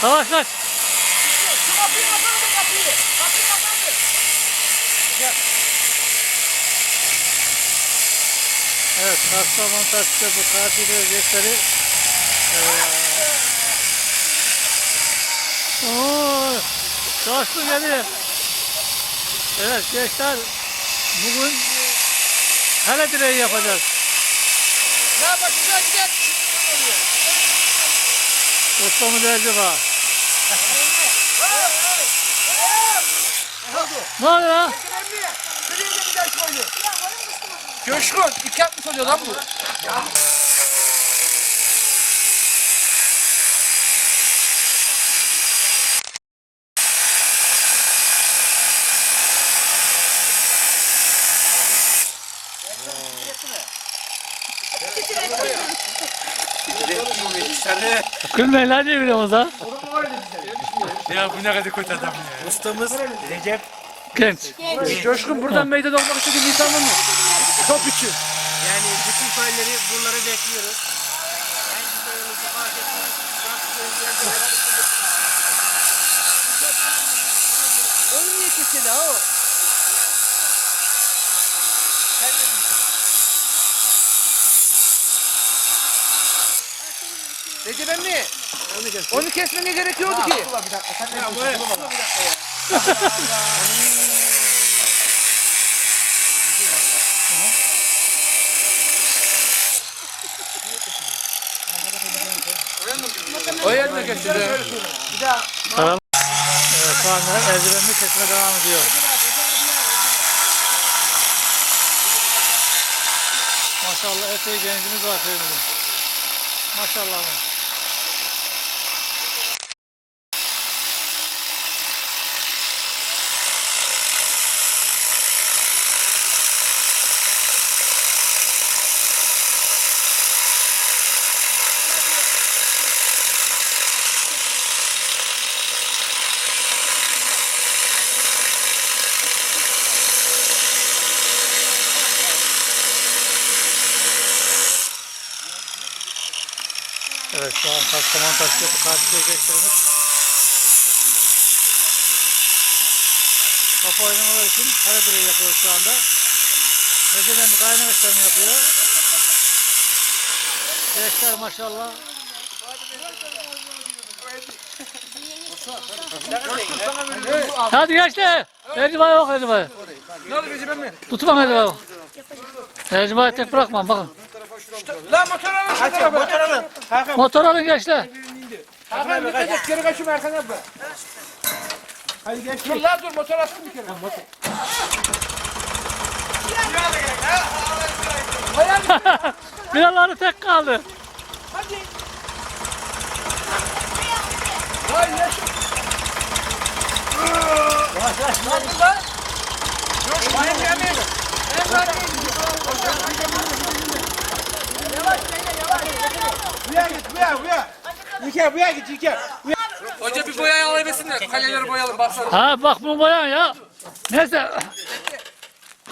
Savaş kaç. Şu kapıyı kapandı kapıyı. Kapıyı kapandı. Evet, Kastamonu taşıda bu tatil ücretleri Oo, coştu geliyor. Evet gençler bugün hele direği yapacağız. Ne yapacağız? Gel. Ustamız Ercüba. Ne oldu lan? Coşkun. İki atmış oluyor lan bu. Gülmeyin lan diye biliyorsunuz ha. Ya bu ne kadar kötü adam ya. Ustamız Recep. Genç. Coşkun buradan meydan olmak istediğin insanlar mı? Top için. Yani bütün failleri buraları bekliyoruz. Hangi soyunuzda fark etmez. Onu niye kesin ha o? Recep emmi. Onu kesmene gerek yoktu ki. O yerine geçti. Tamam. Evet, şu anda eldivenli kesme devam ediyor. Maşallah epey gencimiz var köyümüzde. Maşallah. Evet şu an Kastamonu taşıyıp karşıya geçtiğimiz Top oynamalar için kare direği yapıyor şu anda. Emmi kaynak işlemi yapıyor. Gençler maşallah. Hadi gençler. Ercübay yok Ercübay. Ne oldu Recep emmi? Tutmam Ercübay. Ercübay'ı tek bırakmam bakın. Lan motor alın şu tarafa. Motor alın. Motor alın gençler. Hakan dikkat et geri kaçma Erkan abla. Hadi geç. Dur lan dur motor attım bir kere. Motor. Biraları tek kaldı. Hadi. Vay yaşa. Yavaş yavaş. Ne yaptın lan? Yok benim yemeğim. Ben var Yavaş beyler yavaş. Buraya git buraya buraya. İlker buraya git İlker. Hoca bir boyayı alabilsinler. Kaleleri boyayalım baksana. Ha bak bunu boyan ya. Neyse.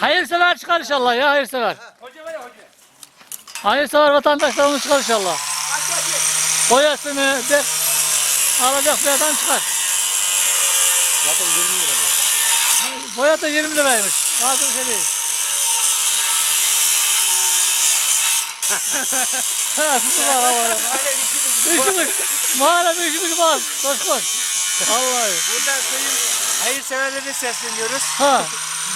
Hayırsever çıkar inşallah ya hayırsever. Hoca var ya hoca. Hayırsever çıkar inşallah. Boyasını de alacak bir adam çıkar. Zaten 20 lira. Boya da 20 liraymış. Bir şey değil. Bak, bak, bak. Üşümüş. Mahallede üşümüş bak. Koş koş. Vallahi. Buradan köyün hayırseverlerine sesleniyoruz. Ha.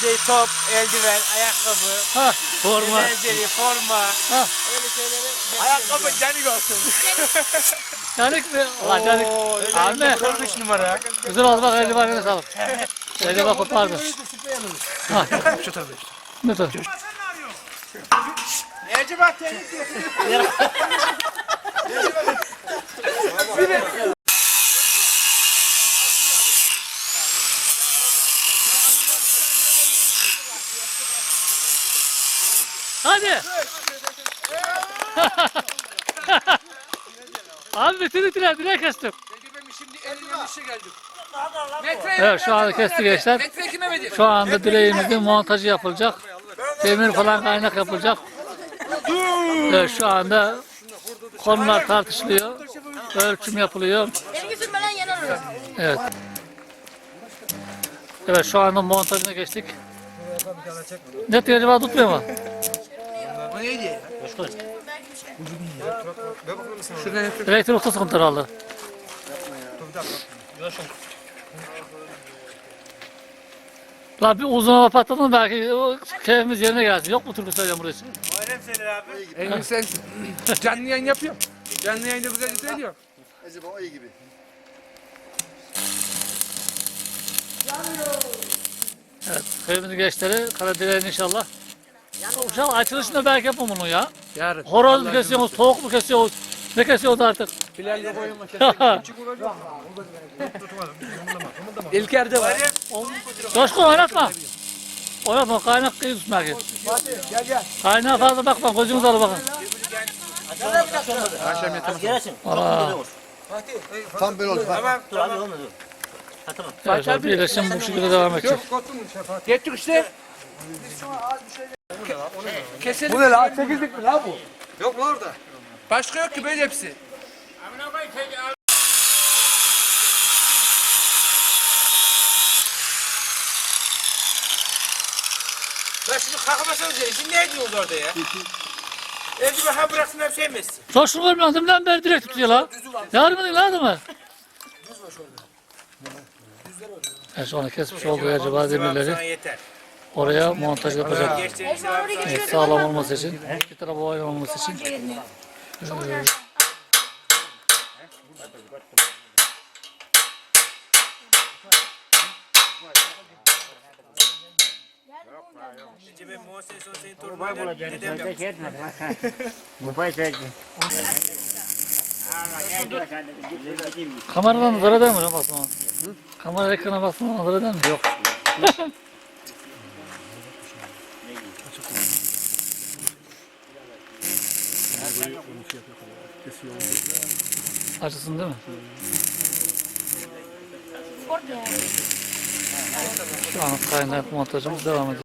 Bize top, eldiven, ayakkabı, Ha. Forma. benzeri, forma. Ha. Öyle şeyleri Ayakkabı canik olsun. Canik mi? Ulan canik. Abi. Kurmuş numara. Güzel oldu bak eldiven eline sağlık. Eldiven kopardı. Şu tarafa işte. Ne tarafa? Necip bak temizliyor. Hadi. Abi bitirdiler direkt kestim. Şimdi eline geldik. Metre Evet şu anda kesti gençler. Metre kime verdi? Şu anda direğimizin montajı yapılacak. Demir falan kaynak yapılacak. Evet şu anda konular tartışılıyor. Ölçüm yapılıyor. Evet. Evet şu anda montajına geçtik. Ne diyor acaba tutmuyor mu? Elektrik usta sıkıntı herhalde. Bir uzun hava patladın belki o keyfimiz yerine gelsin. Yok mu türkü söyleyeceğim buraya? Engin sen canlı yayın yapıyor. Canlı yayında güzel söylüyor. Acaba o iyi gibi. Evet, köyümüzün gençleri Karadire'nin inşallah. Uşak açılışında belki yapın bunu ya. Yarın. Horoz mu kesiyorsunuz, tavuk mu kesiyorsunuz? Ne kesiyorsunuz artık? Bilal'le koyun İlker de var. Coşkun oynatma. Oynatma, kaynak kıyı tutma ki. Gel gel. Kaynağa fazla bakma, gözünüzü alın bakın. Akşam yatamaz. Gelsin. Aa, Tam böyle oldu. Tamam. Dur abi olmadı dur. Ha tamam. evet, şimdi birleşim bu şekilde devam edecek. Geçtik işte. Keselim. Bu ne lan? Sekizlik mi lan bu? Yok lan orada. Başka yok ki böyle hepsi. Ben şimdi kalkamasanız ya. Şimdi ne ediyorsunuz orada ya? Evde ben ha bıraksın hep şey mi etsin? Görmüyor, deminden beri direkt tutuyor la. Değil la adamı? Evet, şu anda kesmiş olduğu acaba demirleri yeter. oraya montaj yapacak. Geçtiğimiz Evet, sağlam olması için, iki tarafa oynamaması için. Ee, ben Muhsin son dedem yaptı. Kameradan nazar eder mi lan basma? Kamera ekrana basma nazar eder mi? Yok. Açısın değil mi? Şu an kaynak montajımız devam ediyor.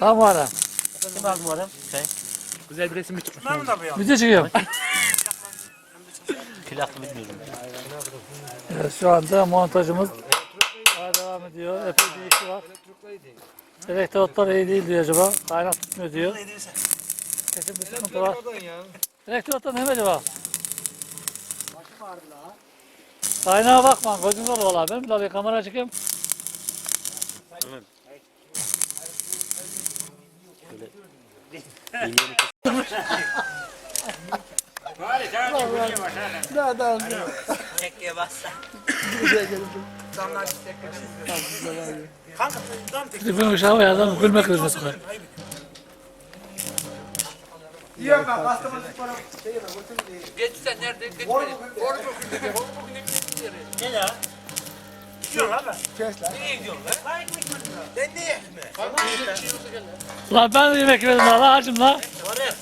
Tamam ara. Kim bu adam? Şey. Güzel bir resim çıkmış. Video çekiyorum. Plaklı bilmiyorum. Evet, şu anda montajımız daha devam ediyor. Epey bir işi var. Elektrotlar iyi değil diyor acaba. Kaynak tutmuyor diyor. Kesin bir sıkıntı var. Elektrotlar ne mi acaba? Kaynağa bakma, gözün dolu valla. Ben bir daha bir kamera çekeyim. Tekneye bassa. Tribün uşağı var adam gülme krizine sokar. Geçsen nerede? Geçmedi. Orada okuyun. Ne ya? Lan ben de yemek yemedim lan acım lan. Var ya.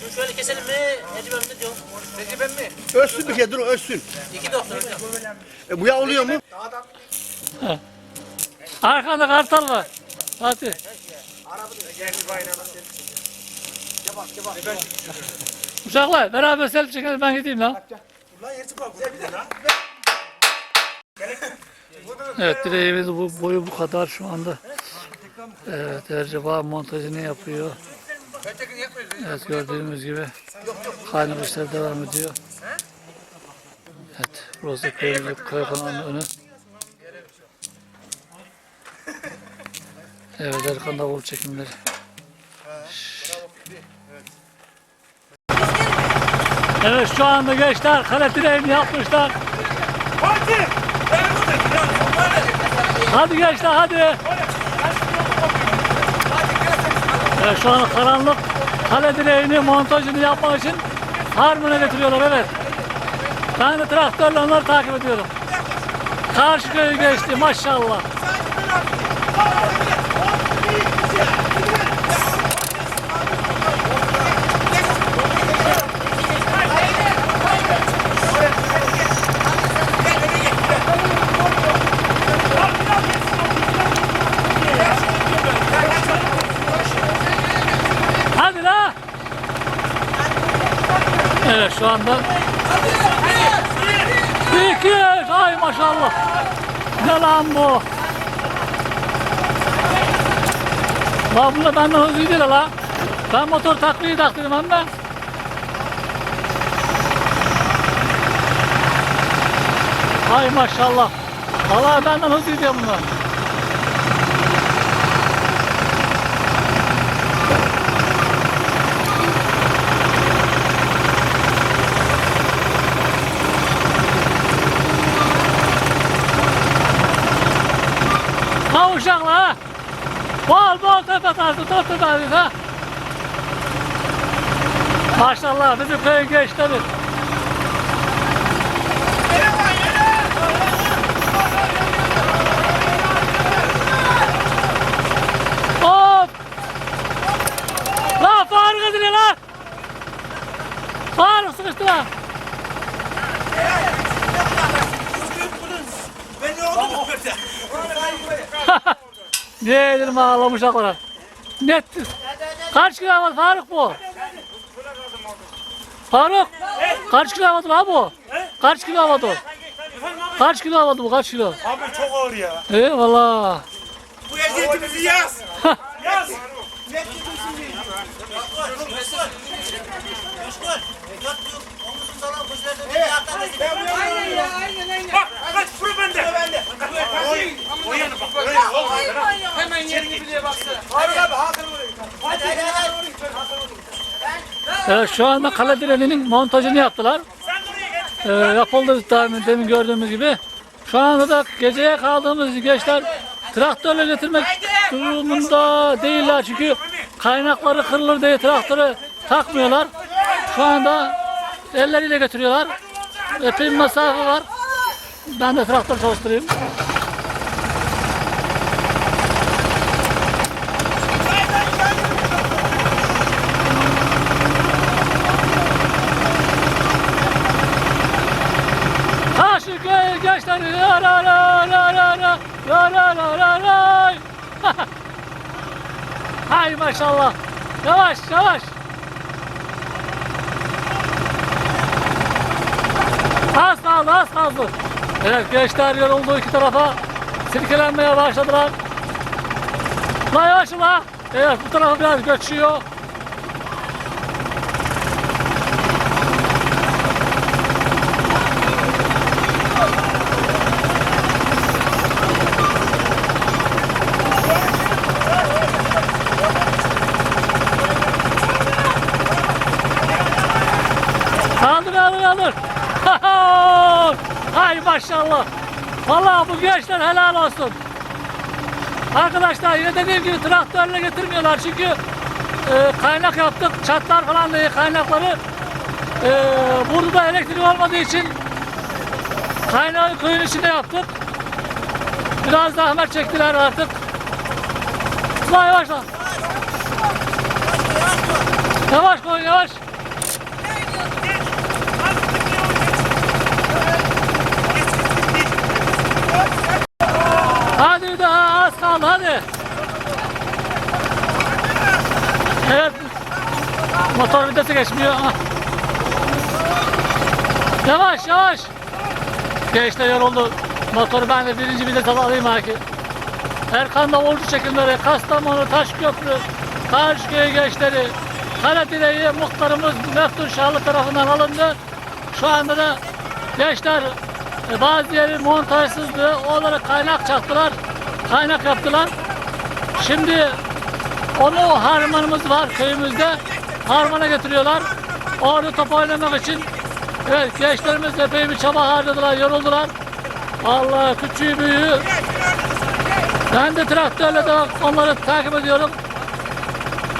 Şunu şöyle keselim mi? Necip abi ne diyorsun? Peki ben mi? Ölsün bir kere dur ölsün. İki doktor. E, bu ya oluyor mu? Arkanda kartal var. Hadi. Uşaklar beraber selfie çekelim ben gideyim lan. Evet direğimiz bu boyu bu kadar şu anda. Evet Erceba montajını yapıyor. Evet gördüğümüz gibi kaynak işler devam ediyor. Evet burası köyümüzün köy önü. Evet Erkan Davul çekimleri. Evet şu anda gençler kale direğini yapmışlar. Hadi gençler hadi. Evet şu an karanlık kale direğini montajını yapmak için harmona getiriyorlar evet. Ben de traktörle onları takip ediyorum. Karşı köyü geçti maşallah. Hadi la. Evet şu anda İki, ay maşallah. Ne lan bu? La bunda benden hızlıydı la. Ben motor takviye taktım hem de. Ay maşallah. Vallahi benden hızlıydı bunlar. Ha uşaklar ha. Bol tepe tarzı top tutarız ha. Maşallah bizim köyün gençleri. Hop! Lan Faruk edin lan! Faruk sıkıştı lan! Ne edelim ağlamış akıra. Net. Kaç kilo almadı Faruk bu? Faruk. Kaç kilo almadı lan bu? Kaç kilo almadı o? Kaç kilo almadı bu kaç kilo? Abi çok ağır ya. Eyvallah. Bu eziyetimizi yaz. Evet şu anda kale direğinin montajını yaptılar. Ee, yapıldı demin, demin gördüğümüz gibi. Şu anda da geceye kaldığımız gençler traktörle götürmek durumunda değiller çünkü kaynakları kırılır diye traktörü takmıyorlar. Şu anda elleriyle götürüyorlar. Epey mesafe var. Ben de traktör çalıştırayım. Karşı köy la la la la la la la la la Hay maşallah. Yavaş yavaş. Az kaldı. Evet gençler yoruldu iki tarafa. Silkelenmeye başladılar. La yavaş la. Evet bu tarafa biraz göçüyor. Kaldır kaldır kaldır. Hay maşallah. Vallahi bu gençler helal olsun. Arkadaşlar yine dediğim gibi traktörle getirmiyorlar çünkü e, kaynak yaptık. Çatlar falan diye kaynakları e, burada da elektrik olmadığı için kaynağı köyün içinde yaptık. Biraz zahmet çektiler artık. Ulan yavaş lan. Yavaş koy yavaş. Hadi daha az kaldı hadi. Evet. Motor vitesi geçmiyor. Ah. Yavaş yavaş. Geçti yoruldu. Motoru ben de birinci vites alayım belki. Erkan Davulcu çekimleri, Kastamonu, Taşköprü, Karşıköy gençleri, Kale direği muhtarımız Meftun Şahlı tarafından alındı. Şu anda da gençler e, bazı yeri montajsızdı. Onlara kaynak çaktılar. Kaynak yaptılar. Şimdi onu harmanımız var köyümüzde. Harmana getiriyorlar. Orada top oynamak için evet gençlerimiz epey bir çaba harcadılar, yoruldular. Allah küçüğü büyüğü. Ben de traktörle de onları takip ediyorum.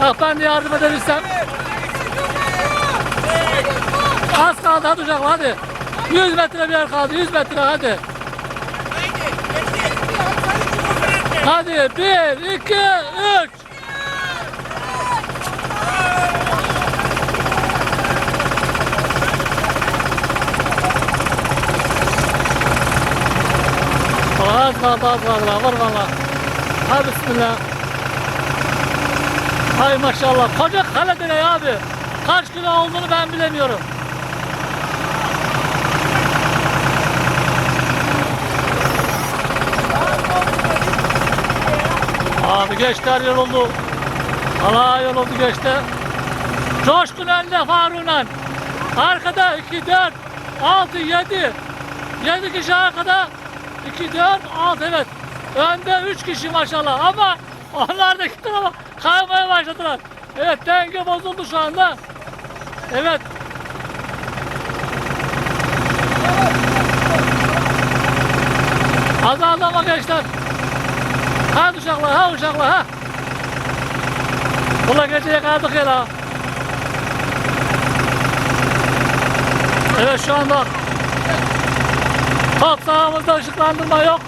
Ah ben de yardım edebilsem. Az kaldı hadi uşaklar hadi. 100 metre bir yer kaldı 100 metre hadi. Hadi 1, 2, 3. daha daha valla var valla. Ha bismillah. Hay maşallah. Koca kale abi. Kaç kilo olduğunu ben bilemiyorum. Abi geçti her oldu. Allah yol oldu geçti. Coşkun önde Farunan. Arkada 2, 4, 6, 7. 7 kişi arkada 2, 4, 6 evet. Önde 3 kişi maşallah ama onlar da kaymaya başladılar. Evet denge bozuldu şu anda. Evet. Azaldı ama gençler. Ha uşaklar, ha uşaklar, ha. Ula geceye kaldık ya la. Evet şu anda top sahamızda ışıklandırma yok.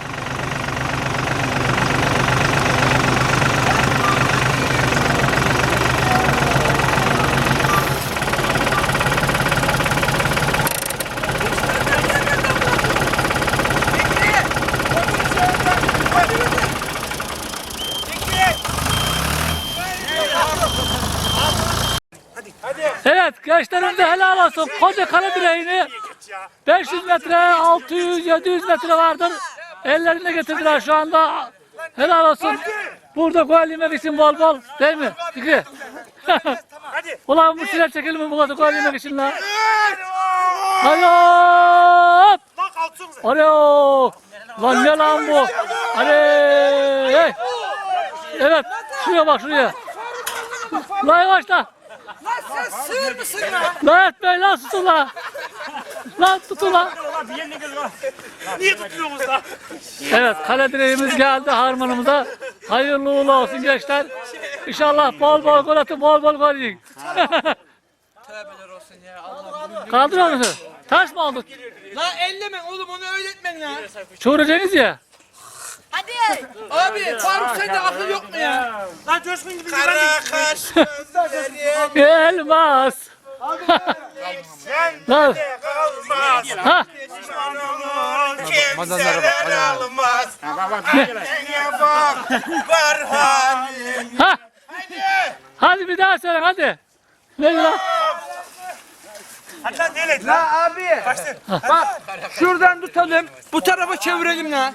Evet gençlerimize helal olsun. Koca kale direğini 500 metre, 600, 700 metre vardır. Ellerinde getirdiler şu anda. Helal olsun. Burada gol yemek için bol bol. Değil mi? Fikri. Hadi. Ulan bu silah çekelim mi bu kadar gol yemek için la? Hadi hop! Lan kalksın sen. Alo! Lan ne lan bu? Hadi! Hey! Evet, şuraya bak şuraya. Lan yavaş lan. Sığır mısın lan? Lan etmeyin lan tutun lan. Lan tutun lan. Niye tutuyorsunuz lan? Evet kale direğimiz geldi harmanımıza. Hayırlı uğurlu olsun gençler. İnşallah bol bol gol atın bol bol gol yiyin. Tövbeler olsun ya. Allah Kaldırıyor musun? Taş mı aldık? Lan elleme oğlum onu öğretmen lan. Çoğuracaksınız ya. Hadi. Abi Faruk sende akıl yok mu ya? Lan coşkun gibi ben Elmas. Sen Lan. Ha. Almaz. Bak var. Hadi bir daha söyle hadi. Ne lan? Hadi lan neyle lan? abi. Bak şuradan tutalım. Bu tarafa çevirelim lan.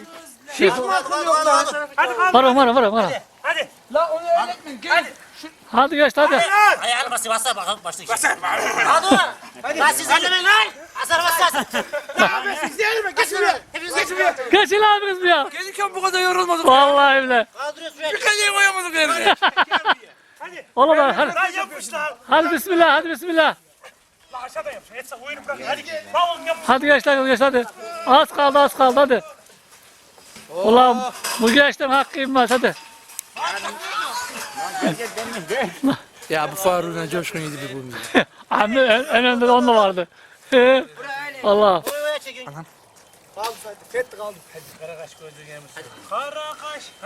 Hiç mi akıl yok lan? Hadi. Varım varım varım varım. Hadi. La onu öğretmen. Gel. Hadi gençler hadi. Lan. Ayağını basayım asla bakalım başlayın. Basar. Hadi. Lan siz ellemeyin lan. Asar basar. Hepiniz geçin. Geçin abiniz bir ya. Gelirken bu kadar yorulmadık. Vallahi bile. Kaldırıyorsun şuraya. Bir kaleye koyamadık yerine. Oğlum hadi. Hadi, Lan yapmış lan. hadi bismillah hadi bismillah. Lan aşağıda yapmış. Etse oyunu bırak. Hadi. Lan oğlum yap. Hadi gençler gençler hadi. Az kaldı az kaldı hadi. Ulan bu gençlerin hakkı inmez hadi. Ya bu Faruk'la coşkun yedi bir bulmuyor. Anne en, en önde de onunla vardı. Allah.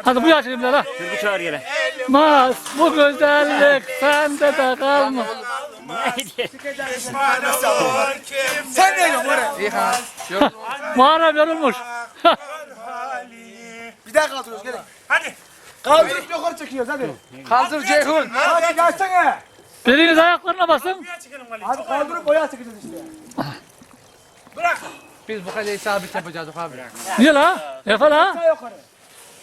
Hadi bu yaşayayım lan. Türkü çağır gene. Mas bu güzellik sende de kalma. Sen ne diyorsun oraya? Muharrem yorulmuş. Bir daha kaldırıyoruz gelin. Hadi. Kaldırıp yukarı çekiyoruz hadi. Kaldır Ceyhun. Hadi gelsene. Biriniz ayaklarına basın. Hadi kaldırıp boya çekeceğiz işte. Bırak. Biz bu kaleyi sabit yapacağız abi. Niye la? Yapar ha?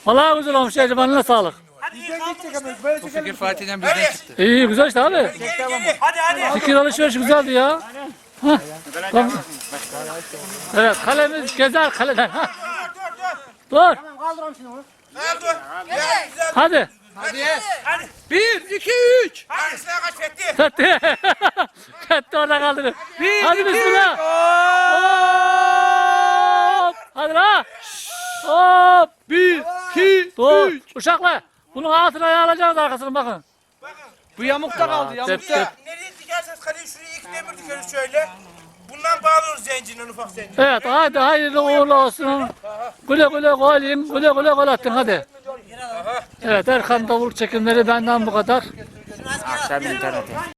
Vallahi güzel olmuş sağlık. Bizden kalk. git çekemeyiz. Böyle çekelim. Fatih'den Hadi. İyi güzel işte abi. Hadi hadi. Fikir alışveriş güzeldi ya. Tamam. Evet kalemiz gezer kaleden. Dur dur dur. Dur. Kaldır. Hadi. Hadi. Hadi. Bir, iki, üç. Hadi silah kaç orada kaldırır. Bir, Hadi iki, bismillah. Hop. Hadi la. Hop. Bir, iki, Dur. üç. Uşaklar. Bunun altına ayarlayacağız arkasını bakın. Bu yamukta kaldı yamukta. Nereye dikerseniz kaleyi şuraya iki demir dikeriz şöyle. Bundan bağlıyoruz zencinden ufak zencir. Evet hadi hayırlı uğurlu olsun. Güle güle gol yiyin. Güle güle gol attın hadi. Evet Erkan Davul çekimleri benden bu kadar. Geri al.